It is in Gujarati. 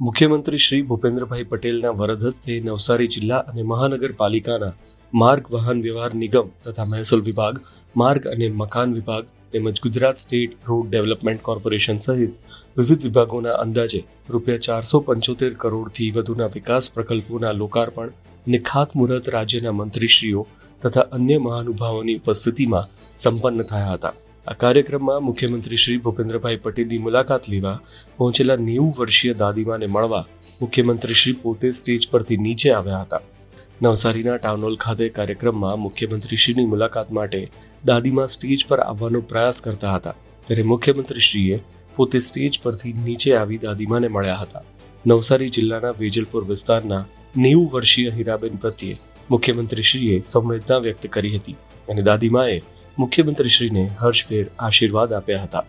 મુખ્યમંત્રી શ્રી ભૂપેન્દ્રભાઈ પટેલના વરદ નવસારી જિલ્લા અને મહાનગરપાલિકાના માર્ગ વાહન વ્યવહાર નિગમ તથા મહેસૂલ વિભાગ, માર્ગ અને મકાન વિભાગ તેમજ Gujarat state road development corporation સહિત વિવિધ વિભાગોના અંદાજે રૂપિયા ચારસો પંચોતેર કરોડથી વધુના વિકાસ પ્રકલ્પોના લોકાર્પણ અને ખાતમુહૂર્ત રાજ્યના મંત્રીશ્રીઓ તથા અન્ય મહાનુભાવોની ઉપસ્થિતિમાં સંપન્ન થયા હતા. આ કાર્યક્રમમાં મુખ્યમંત્રી શ્રી ભૂપેન્દ્રભાઈ પટેલની મુલાકાત લેવા પહોંચેલા નેવું વર્ષીય દાદીમાને મળવા મુખ્યમંત્રી શ્રી પોતે સ્ટેજ પરથી નીચે આવ્યા હતા. નવસારીના ટાઉનોલ ખાતે કાર્યક્રમમાં મુખ્યમંત્રીશ્રીની મુલાકાત માટે દાદીમા સ્ટેજ પર આવવાનો પ્રયાસ કરતા હતા. ત્યારે મુખ્યમંત્રીશ્રીએ પોતે સ્ટેજ પરથી નીચે આવી દાદીમાને મળ્યા હતા. નવસારી જિલ્લાના વેજલપુર વિસ્તારના નેવું વર્ષીય હીરાબેન પ્રત્યે મુખ્યમંત્રીશ્રીએ સંવેદના વ્યક્ત કરી હતી અને દાદીમાએ મુખ્યમંત્રીશ્રીને હર્ષભેર આશીર્વાદ આપ્યા હતા.